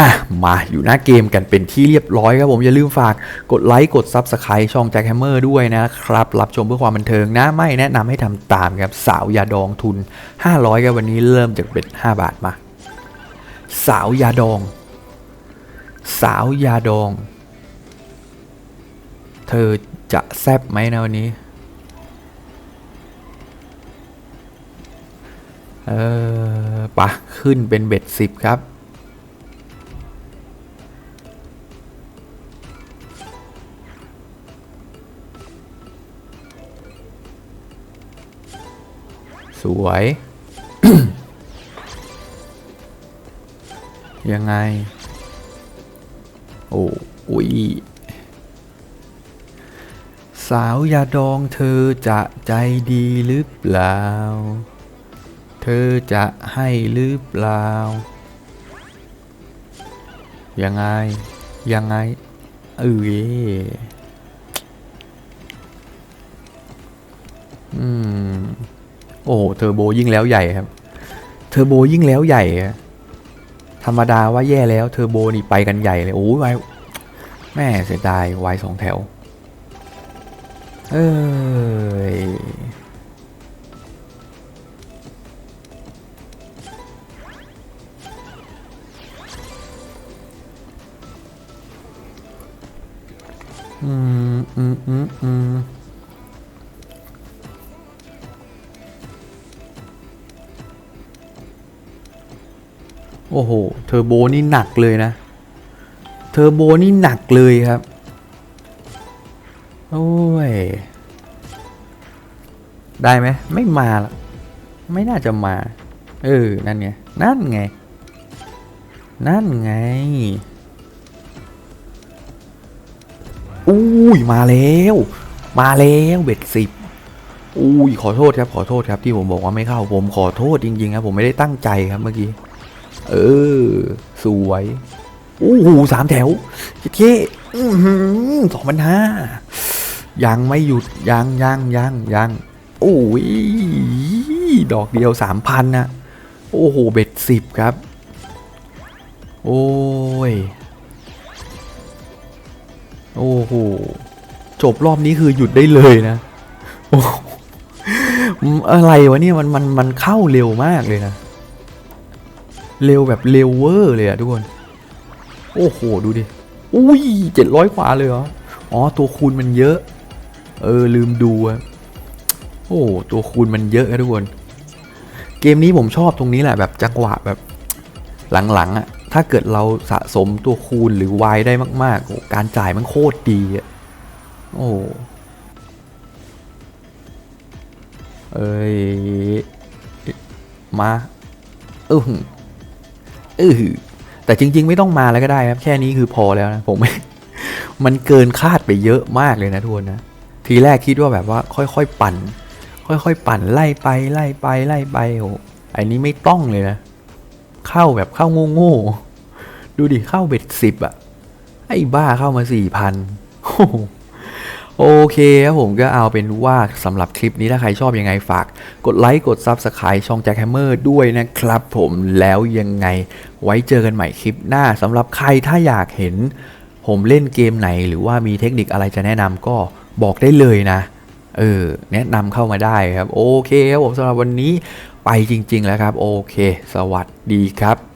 อะมาอยู่หน้าเกมกันเป็นที่เรียบร้อยครับผม อย่าลืมฝากกดไลค์กด Subscribe ช่องแจ็คแฮมเมอร์ด้วยนะครับ รับชมเพื่อความบันเทิงนะ ไม่แนะนำให้ทำตามครับ สาวยาดองทุน 500ครับวันนี้เริ่มจากเบ็ด5บาทมา สาวยาดอง สาวยาดอง เธอจะแซบไหมนะวันนี้ เออปะขึ้นเป็นเบ็ดสิบครับ สวย ยังไง โอ้อุ้ยสาวยาดองเธอจะใจดีหรือเปล่า เธอจะให้หรือเปล่า ยังไง ยังไง เออ อ้โหเทอร์โบยิ่งแล้วใหญ่ครับ เทอร์โบยิ่งแล้วใหญ่ ธรรมดาว่าแย่แล้วเทอร์โบนี่ไปกันใหญ่เลยโอ้ยไวแม่เสียดายไวสองแถว เอ้ยอืมอืมอืมอืม โอ้โห เทอร์โบนี่หนักเลยนะ เทอร์โบนี่หนักเลยครับ โอ้ย ได้ไหมไม่มาละไม่น่าจะมา เออ นั่นไง นั่นไง นั่นไง อุ้ย มาแล้ว มาแล้วเบ็ดสิบอุ้ย ขอโทษครับ ขอโทษครับที่ผมบอกว่าไม่เข้า ผมขอโทษจริงๆครับ ผมไม่ได้ตั้งใจครับเมื่อกี้ เออ สวยโอู้หูสามแถวเจ๊สองพันห้ายังไม่หยุดยังยังยังยังโอ้ยดอกเดียวสามพันนะโอ้โหเบ็ดสิบครับ โอ้ย โอ้โหจบรอบนี้คือหยุดได้เลยนะโอ้อะไรวะเนี่ยมันมันมันเข้าเร็วมากเลยนะ เร็วแบบเร็วเวอร์เลยอะทุกคน โอ้โห ดูดิ อุ้ยเจ็ดร้อยกว่าเลยเหรอ อ๋อ ตัวคูณมันเยอะ เออ ลืมดูอะโอ้ ตัวคูณมันเยอะนะทุกคน เกมนี้ผมชอบตรงนี้แหละแบบจังหวะแบบหลังๆอะถ้าเกิดเราสะสมตัวคูณหรือวายได้มากๆ การจ่ายมันโคตรดีอะโอ้เอ้ย มาเออ เออแต่จริง ๆ ไม่ต้องมาแล้วก็ได้ครับ แค่นี้คือพอแล้วนะผมไม่มันเกินคาดไปเยอะมากเลยนะทุกคนนะ ทีแรกคิดว่าแบบว่าค่อยๆปั่น ค่อยๆปั่นไล่ไปไล่ไปไล่ไปโอ้ไอ้นี้ไม่ต้องเลยนะ เข้าแบบเข้าโง่ๆดูดิเข้าเบ็ดสิบอะไอ้บ้าเข้ามาสี่พันโอ โอเคครับผมก็เอาเป็นว่าสำหรับคลิปนี้ถ้าใครชอบยังไงฝาก กดไลค์กด Subscribe ช่องแจ็คแฮมเมอร์ด้วยนะครับผมแล้วยังไงไว้เจอกันใหม่คลิปหน้าสำหรับใครถ้าอยากเห็น ผมเล่นเกมไหน หรือว่ามีเทคนิคอะไรจะแนะนำก็บอกได้เลยนะเออแนะนำเข้ามาได้ครับ โอเคครับผมสำหรับวันนี้ไปจริง ๆ แล้วครับ โอเค สวัสดีครับ